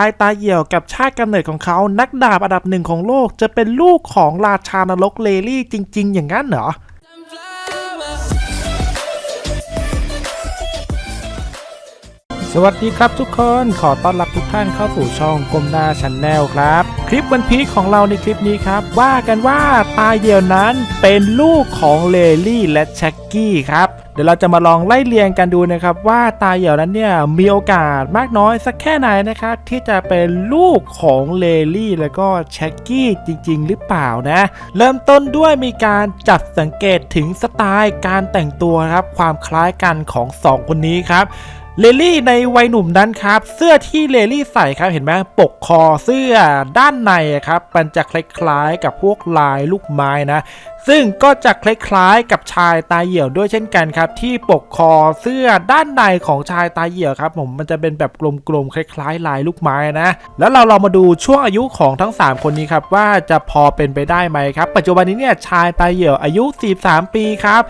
ายตาเหี่ยวกับชาติกำเนิดของเขานักดาบอันดับหนึ่งของโลกจะเป็นลูกของราชานรกเลลี่จริง ๆ อย่างนั้นเหรอ สวัสดีครับทุกคนขอต้อนรับทุกท่านเข้าสู่ช่องกลมหน้าชันแนลครับ คลิปวันพีคของเราในคลิปนี้ครับ ว่ากันว่าตายเดียวนั้นเป็นลูกของเลลี่และแช็กกี้ครับเดี๋ยวเราจะมาลองไล่เรียงกันดูนะครับ ว่าตาเหี่ยวนั้นเนี่ยมีโอกาสมากน้อยสักแค่ไหนนะครับ ที่จะเป็นลูกของเลลี่แล้วก็แช็กกี้จริง ๆ หรือเปล่านะ เริ่มต้นด้วยมีการจัดสังเกตถึงสไตล์การแต่งตัวครับ ความคล้ายกันของสองคนนี้ครับ เลลี่ในวัยหนุ่มนั้นครับ เสื้อที่เลลี่ใส่ครับเห็นไหมปกคอเสื้อด้านในครับมันจะคล้ายๆกับพวกลายลูกไม้นะ ซึ่งก็จะคล้ายๆกับชายตาเหี่ยวด้วยเช่นกันครับ ที่ปกคอเสื้อด้านในของชายตาเหี่ยวครับ ผมมันจะเป็นแบบกลมๆคล้ายๆ ลายลูกไม้นะ แล้วเราเรามาดูช่วงอายุของทั้ง 3 คนนี้ครับว่าจะพอเป็นไปได้ไหมครับ ปัจจุบันนี้เนี่ยชายตาเหี่ยวอายุ 43 ปีครับ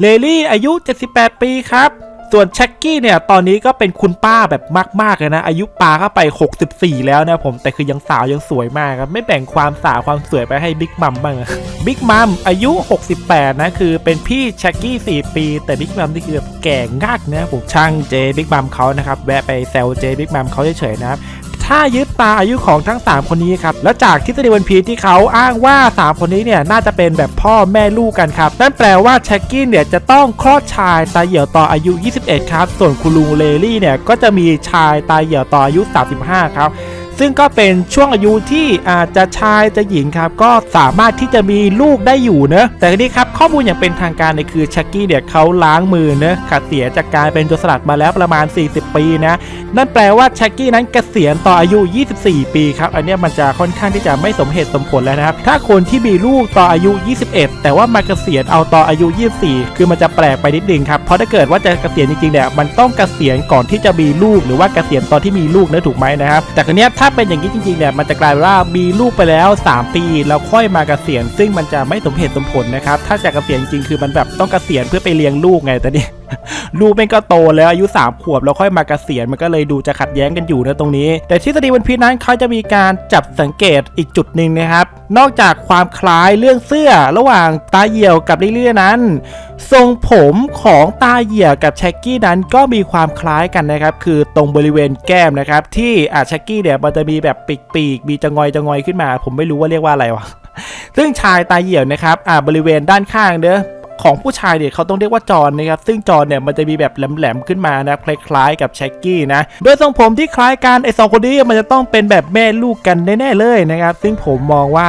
เลลี่อายุ 78 ปีครับ ส่วนแช็กกี้เนี่ยตอนนี้ก็เป็นคุณป้าแบบมากๆเลยนะ อายุป้าก็ไป 64 แล้วนะผมแต่คือยังสาวยังสวยมากครับไม่แบ่งความสาวความสวยไปให้บิ๊กมัมบ้างอะบิ๊กมัมอายุ 68 นะคือเป็นพี่แช็กกี้ 4 ปี แต่บิ๊กมัมนี่คือแบบแก่งากนะผมช่างเจบิ๊กมัมเขานะครับแวะไปแซวเจบิ๊กมัมเขาเฉยๆนะครับ ถ้ายึดตาอายุของทั้ง 3 คนนี้ครับ แล้วจากทฤษฎีวันพีที่เขาอ้างว่า 3 คนนี้เนี่ยน่าจะเป็นแบบพ่อแม่ลูกกันครับ นั่นแปลว่าแช็กกี้เนี่ยจะต้องคลอดชายตาเหี่ยวต่ออายุ 21 ครับ ส่วนคุณลุงเลลี่เนี่ยก็จะมีชายตาเหี่ยวต่ออายุ 35 ครับ ซึ่งก็เป็นช่วงอายุที่อาจจะชายจะหญิงครับ ก็สามารถที่จะมีลูกได้อยู่เนอะแต่นี้ครับข้อมูลอย่างเป็นทางการเนี่ยคือชักกี้เนี่ยเขาล้างมือเนอะขัดเสียจากการเป็นโจรสลัดมาแล้วประมาณ 40 ปีนะนั่นแปลว่าชักกี้นั้นเกษียณต่ออายุ 24 ปีครับอันนี้มันจะค่อนข้างที่จะไม่สมเหตุสมผลแล้วนะครับ ถ้าคนที่มีลูกต่ออายุ 21 แต่ว่ามาเกษียณเอาต่ออายุ 24 คือมันจะแปลกไปนิดนึงครับเพราะถ้าเกิดว่าจะเกษียณจริงๆเนี่ยมันต้องเกษียณก่อนที่จะมีลูกหรือว่าเกษียณตอนที่มีลูกนะถูกไหมนะครับแต่ครั้นี้ถ้าาเป็นอย่างนี้จริงๆเนี่ยมันจะกลายว่ามีลูกไปแล้ว 3 ปีแล้วค่อยมาเกษียณซึ่งมันจะไม่สมเหตุสมผลนะครับถ้าจะเกษียณจริงๆคือมันแบบต้องเกษียณเพื่อไปเลี้ยงลูกไงแต่นี่ ลูกแม่งก็โตแล้วอายุ3ขวบแล้วค่อยมาเกษียณมันก็เลยดูจะขัดแย้งกันอยู่นะตรงนี้ แต่ทฤษฎีวันพีนั้นเขาจะมีการจับสังเกตอีกจุดหนึ่งนะครับ นอกจากความคล้ายเรื่องเสื้อระหว่างตาเหี่ยวกับลิเลี่ยนั้น ทรงผมของตาเหี่ยวกับแช็กกี้นั้นก็มีความคล้ายกันนะครับ คือตรงบริเวณแก้มนะครับ ที่อาแช็กกี้เนี่ยมันจะมีแบบปีกๆมีจะงอยจะงอยขึ้นมา ผมไม่รู้ว่าเรียกว่าอะไรวะซึ่งชายตาเหี่ยวนะครับอ่าบริเวณด้านข้างเด้อ ของผู้ชายเนี่ยเขาต้องเรียกว่าจอนนะครับซึ่งจอนเนี่ยมันจะมีแบบแหลมๆขึ้นมานะคล้ายๆกับแช็กกี้นะโดยทรงผมที่คล้ายกันไอ้สองคนนี้มันจะต้องเป็นแบบแม่ลูกกันแน่ๆเลยนะครับซึ่งผมมองว่า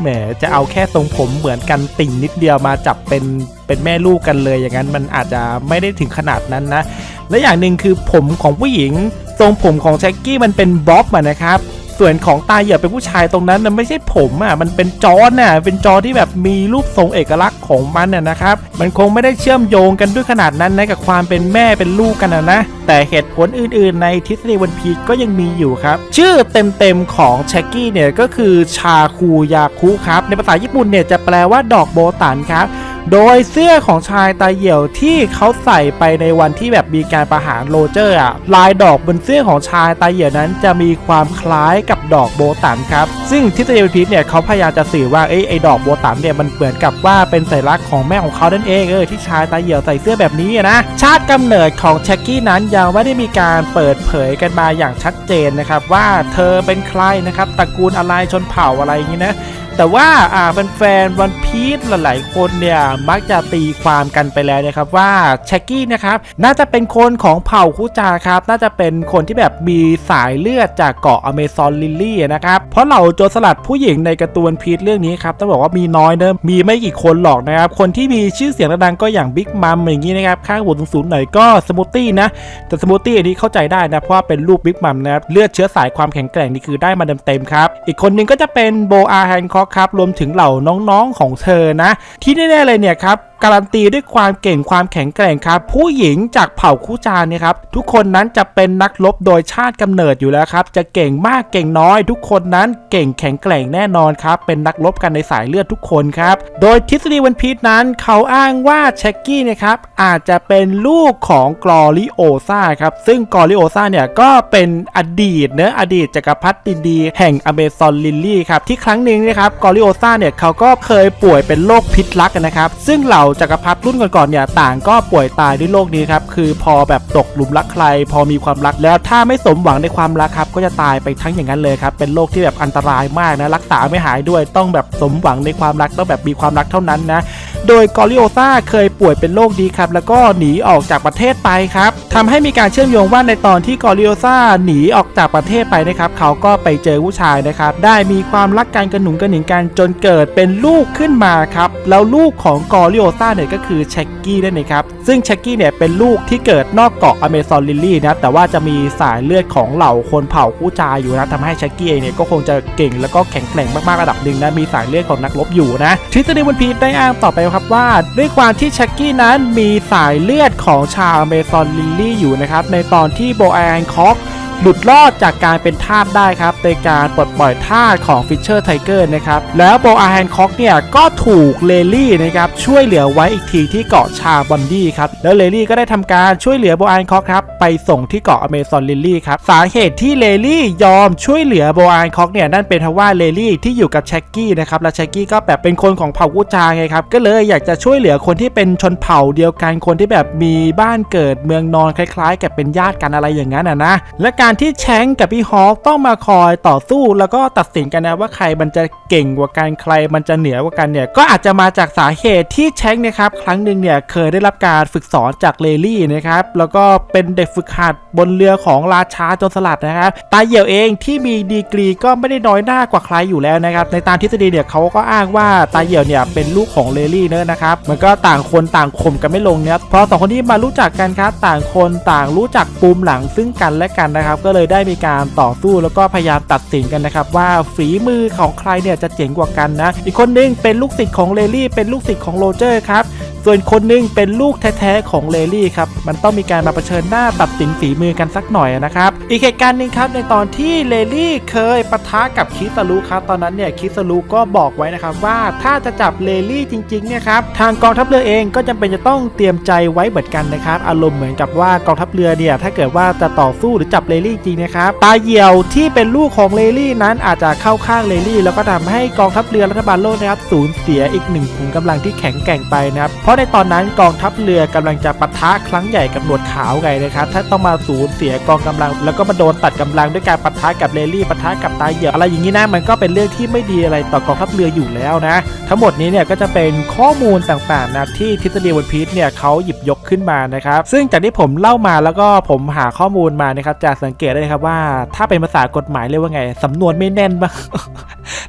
แหมจะเอาแค่ทรงผมเหมือนกันติ่งนิดเดียวมาจับเป็นเป็นแม่ลูกกันเลยอย่างนั้นมันอาจจะไม่ได้ถึงขนาดนั้นนะและอย่างหนึ่งคือผมของผู้หญิง ทรงผมของแช็กกี้มันเป็นบ๊อบนะครับ ส่วนของตาเหยียบเป็นผู้ชายตรงนั้นมันไม่ใช่ผมอะมันเป็นจอน่ะเป็นจอที่แบบมีรูปทรงเอกลักษณ์ของมันน่ะนะครับมันคงไม่ได้เชื่อมโยงกันด้วยขนาดนั้นนะกับความเป็นแม่เป็นลูกกันนะนะแต่เหตุผลอื่นๆ ในทฤษฎีวันพีก็ยังมีอยู่ครับ ชื่อเต็มๆของแชกกี้เนี่ยก็คือชาคูยาคุครับในภาษาญี่ปุ่นเนี่ยจะแปลว่าดอกโบตันครับ โดยเสื้อของชายตาเหี่ยวที่เขาใส่ไปในวันที่แบบมีการประหารโรเจอร์อะลายดอกบนเสื้อของชายตาเหี่ยวนั้นจะมีความคล้ายกับดอกโบตันครับ ซึ่งทฤษฎีวันพีชเนี่ยเขาพยายามจะสื่อว่าเอ้ไอ้ดอกโบตันเนี่ยมันเหมือนกับว่าเป็นสัญลักษณ์ของแม่ของเขานั่นเองเออที่ชายตาเหี่ยวใส่เสื้อแบบนี้นะชาติกำเนิดของแช็กกี้นั้นยังไม่ได้มีการเปิดเผยกันมาอย่างชัดเจนนะครับว่าเธอเป็นใครนะครับตระกูลอะไรชนเผ่าอะไรอย่างนี้นะ แต่ว่าอ่าแฟนๆวันพีชหลายๆคนเนี่ยมักจะตีความกันไปแล้วนะครับว่าแช็กกี้นะครับน่าจะเป็นคนของเผ่าคุจาครับน่าจะเป็นคนที่แบบมีสายเลือดจากเกาะอเมซอนลิลลี่นะครับเพราะเหล่าโจรสลัดผู้หญิงในการ์ตูนพีชเรื่องนี้ครับต้องบอกว่ามีน้อยเนอะมีไม่กี่คนหรอกนะครับคนที่มีชื่อเสียงดังก็อย่างบิ๊กมัมอย่างนี้นะครับข้างหัวสูงๆหน่อยก็สมูทตี้นะแต่สมูทตี้อันนี้เข้าใจได้นะเพราะว่าเป็นรูปบิ๊กมัมนะครับเลือดเชื้อสายความแข็งแกร่งนี่คือได้มาเต็มๆครับอีกคนหนึงก็จะเป็นโบอาแฮนคอครับรวมถึงเหล่าน้องๆของเธอนะ ที่แน่ๆเลยเนี่ยครับการันตีด้วยความเก่งความแข็งแกร่งครับ ผู้หญิงจากเผ่าคู่จานเนี่ยครับทุกคนนั้นจะเป็นนักรบโดยชาติกำเนิดอยู่แล้วครับจะเก่งมากเก่งน้อย ทุกคนนั้นเก่งแข็งแกร่งแน่นอนครับเป็นนักรบกันในสายเลือดทุกคนครับโดยทฤษฎีวันพีชนั้นเขาอ้างว่าเชคกี้เนะครับอาจจะเป็นลูกของกรอริโอซาครับซึ่งกรอริโอซาเนี่ยก็เป็นอดีตเนะออดีตจักรพรรดิดีแห่งอเมซอนลิลลี่ครับที่ครั้งหนึ่งนะครับกรอริโอซาเนี่ยเขาก็เคยป่วยเป็นโรคพิษรักนะครับซึ่งเหล่าาจักรพรรดิรุ่นก่อนๆเนี่ยต่างก็ป่วยตายด้วยโรคนี้ครับคือพอแบบตกหลุมรักใคร พอมีความรักแล้วถ้าไม่สมหวังในความรักครับก็จะตายไปทั้งอย่างนั้นเลยครับเป็นโรคที่แบบอันตรายมากนะรักษาไม่หายด้วยต้องแบบสมหวังในความรักต้องแบบมีความรักเท่านั้นนะ โดยกอริโอซาเคยป่วยเป็นโรคดีครับ แล้วก็หนีออกจากประเทศไปครับทำให้มีการเชื่อมโยงว่าในตอนที่กอริโอซาหนีออกจากประเทศไปนะครับ เขาก็ไปเจอผู้ชายนะครับ ได้มีความรักกันกระหนุงกระหนิงกันจนเกิดเป็นลูกขึ้นมาครับ แล้วลูกของกอริโอซาเนี่ยก็คือแช็กกี้นั่นเองครับ ซึ่งแช็กกี้เนี่ยเป็นลูกที่เกิดนอกเกาะอเมซอนลิลลี่นะ แต่ว่าจะมีสายเลือดของเหล่าคนเผ่าคู่จาอยู่นะทำให้แช็กกี้เนี่ยก็คงจะเก่งแล้วก็แข็งแกร่งมากๆระดับหนึ่งนะ มีสายเลือดของนักรบอยู่นะ ทฤษฎีวันพีได้อ้างต่อไปครับว่าด้วยความที่ชักกี้นั้นมีสายเลือดของชาวอเมซอนลิลลี่อยู่นะครับในตอนที่โบแอนคอก หลุดรอดจากการเป็นทาสได้ครับในการปลดปล่อยทาสของฟิชเชอร์ไทเกอร์นะครับแล้วโบอาแฮนคอกเนี่ยก็ถูกเลลี่นะครับช่วยเหลือไว้อีกทีที่เกาะชาบอนดี้ครับแล้วเลลี่ก็ได้ทำการช่วยเหลือโบอาแฮนคอกครับไปส่งที่เกาะอเมซอนลิลลี่ครับสาเหตุที่เลลี่ยอมช่วยเหลือโบอาแฮนคอกเนี่ยนั่นเป็นเพราะว่าเลลี่ที่อยู่กับแช็กกี้นะครับและแช็กกี้ก็แบบเป็นคนของเผ่ากูจาไงครับก็เลยอยากจะช่วยเหลือคนที่เป็นชนเผ่าเดียวกันคนที่แบบมีบ้านเกิดเมืองนอนคล้าย ๆ กับเป็นญาติกันอะไรอย่างนั้นนะและการการที่แชงกับพี่ฮอคต้องมาคอยต่อสู้แล้วก็ตัดสินกันนะว่าใครมันจะเก่งกว่ากันใครมันจะเหนือกว่ากันเนี่ยก็อาจจะมาจากสาเหตุที่แชงเนะครับครั้งหนึ่งเนี่ยเคยได้รับการฝึกสอนจากเลลี่นะครับแล้วก็เป็นเด็กฝึกหัดบนเรือของราชาโจรสลัดนะครับตาเหี่ยวเองที่มีดีกรีก็ไม่ได้น้อยหน้ากว่าใครอยู่แล้วนะครับในตามทฤษฎีเนี่ยเขาก็อ้างว่าตาเหี่ยวเนี่ยเป็นลูกของเลลี่เนอะนะครับมันก็ต่างคนต่างข่มกันไม่ลงเนี่ยเพราะสองคนที่มารู้จักกันครับต่างคนต่างรู้จักปูมหลังซึ่งกันและกันนะครับก็เลยได้มีการต่อสู้แล้วก็พยายามตัดสินกันนะครับว่าฝีมือของใครเนี่ยจะเจ๋งกว่ากันนะ อีกคนนึงเป็นลูกศิษย์ของเลลี่เป็นลูกศิษย์ของโรเจอร์ครับส่วนคนหนึงเป็นลูกแท้ๆของเลลี่ครับ มันต้องมีการมาเผชิญหน้าตัดสินฝีมือกันสักหน่อยนะครับ อีกเหตุการณ์หนึ่งครับในตอนที่เลลี่เคยปะทะกับคิสลูครับ ตอนนั้นเนี่ยคิสลูก็บอกไว้นะครับว่าถ้าจะจับเลลี่จริงๆเนี่ยครับทางกองทัพเรือเองก็จำเป็นจะต้องเตรียมใจไว้เหมือนกันนะครับ อารมณ์เหมือนกับว่ากองทัพเรือเนี่ยถ้าเกิดว่าจะต่อสู้หรือจับเลลี่จริงนะครับตาเหี่ยวที่เป็นลูกของเลลี่นั้นอาจจะเข้าข้างเลลี่ แล้วก็ทำให้กองทัพเรือรัฐบาลโลกนะครับสูญเสียอีกหนึ่งขุมกำลังที่แข็งแกร่งไปนะครับเพราะในตอนนั้นกองทัพเรือกำลังจะปะทะครั้งใหญ่กับหนวดขาวไงนะครับถ้าต้องมาสูญเสียกองกำลัง แล้วก็มาโดนตัดกำลังด้วยการปะทะกับเลลี่ปะทะกับตาเหี่ยวอะไรอย่างนี้นะมันก็เป็นเรื่องที่ไม่ดีอะไรต่อกองทัพเรืออยู่แล้วนะ ทั้งหมดนี้เนี่ยก็จะเป็นข้อมูลต่างๆนะที่ทฤษฎีวันพีชเนี่ยเขาหยิบยกขึ้นมานะครับซึ่งจากที่ผมเล่ามาแล้วก็ผมหาข้อมูลมานะครับจะสังงเกตได้ครับว่า ถ้าเป็นภาษากฎหมายเรียกว่าไงสำนวนไม่แน่นมาก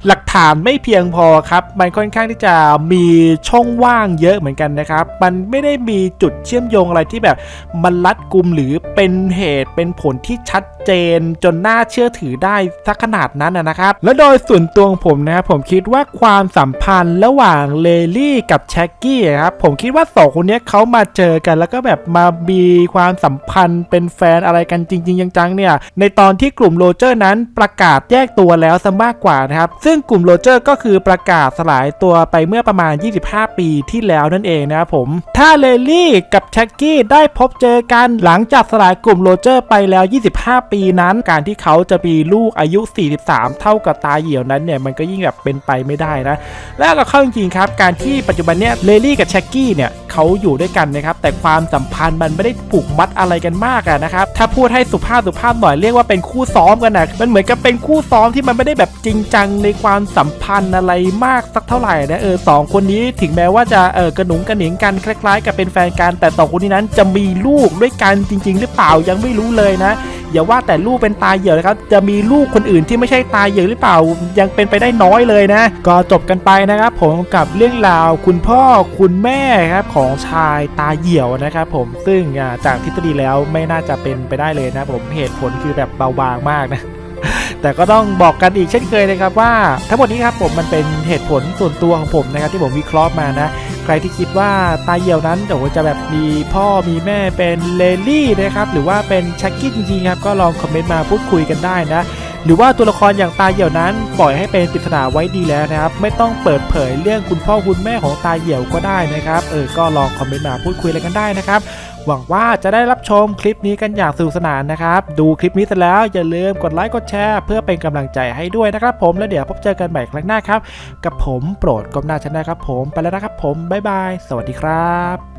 หลักฐานไม่เพียงพอครับ มันค่อนข้างที่จะมีช่องว่างเยอะเหมือนกันนะครับ มันไม่ได้มีจุดเชื่อมโยงอะไรที่แบบมันรัดกุมหรือเป็นเหตุเป็นผลที่ชัดเจนจนน่าเชื่อถือได้สักขนาดนั้นนะครับ และโดยส่วนตัวของผมนะครับผมคิดว่าความสัมพันธ์ระหว่างเลลี่กับแช็กกี้ครับผมคิดว่าสองคนนี้เขามาเจอกันแล้วก็แบบมามีความสัมพันธ์เป็นแฟนอะไรกันจริง ๆ จังเนี่ยในตอนที่กลุ่มโรเจอร์นั้นประกาศแยกตัวแล้วซะมากกว่านะครับซึ่งกลุ่มโรเจอร์ก็คือประกาศสลายตัวไปเมื่อประมาณ 25 ปีที่แล้วนั่นเองนะครับผมถ้าเลลี่กับแช็กกี้ได้พบเจอกันหลังจากสลายกลุ่มโรเจอร์ไปแล้ว 25 ปีนั้น การที่เขาจะมีลูกอายุ 43 เท่ากับตาเหี่ยวนั้นเนี่ยมันก็ยิ่งแบบเป็นไปไม่ได้นะ แล้วก็เข้าจริงๆครับ การที่ปัจจุบันเนี้ยเลลี่กับแช็กกี้เนี่ย เขาอยู่ด้วยกันนะครับแต่ความสัมพันธ์มันไม่ได้ผูกมัดอะไรกันมากอะนะครับถ้าพูดให้สุภาพสุภาพหน่อยเรียกว่าเป็นคู่ซ้อมกันนะมันเหมือนกับเป็นคู่ซ้อมที่มันไม่ได้แบบจริงจังในความสัมพันธ์อะไรมากสักเท่าไหร่นะเออสองคนนี้ถึงแม้ว่าจะเออกระหนุงกระหนิงกันคล้าย ๆ กับเป็นแฟนกันแต่สองคนนี้นั้นจะมีลูกด้วยกันจริง ๆ หรือเปล่ายังไม่รู้เลยนะ อย่าว่าแต่ลูกเป็นตาเหี่ยวนะครับ จะมีลูกคนอื่นที่ไม่ใช่ตาเหี่ยวหรือเปล่า ยังเป็นไปได้น้อยเลยนะ ก็จบกันไปนะครับ ผมกับเรื่องราวคุณพ่อคุณแม่ครับของชายตาเหี่ยวนะครับผมซึ่งจากทฤษฎีแล้วไม่น่าจะเป็นไปได้เลยนะผมเหตุผลคือแบบเบาบางมากนะแต่ก็ต้องบอกกันอีกเช่นเคยนะครับว่า ทั้งหมดนี้ครับผมมันเป็นเหตุผลส่วนตัวของผมนะครับที่ผมวิเคราะห์มานะ ใครที่คิดว่าตาเหี่ยวนั้นเดี๋ยวจะแบบมีพ่อมีแม่เป็นเลลี่นะครับหรือว่าเป็นชักกี้จริงๆครับก็ลองคอมเมนต์มาพูดคุยกันได้นะหรือว่าตัวละครอย่างตาเหี่ยวนั้นปล่อยให้เป็นปริศนาไว้ดีแล้วนะครับ ไม่ต้องเปิดเผยเรื่องคุณพ่อคุณแม่ของตาเหี่ยวก็ได้นะครับ เออก็ลองคอมเมนต์มาพูดคุยอะไรกันได้นะครับ หวังว่าจะได้รับชมคลิปนี้กันอย่างสนุกสนานนะครับ ดูคลิปนี้เสร็จแล้วอย่าลืมกดไลค์กดแชร์เพื่อเป็นกำลังใจให้ด้วยนะครับผมแล้วเดี๋ยวพบเจอกันใหม่ครั้งหน้าครับ กับผมโปรดก้มหน้าชนะครับผมไปแล้วนะครับผมบ๊ายบาย สวัสดีครับ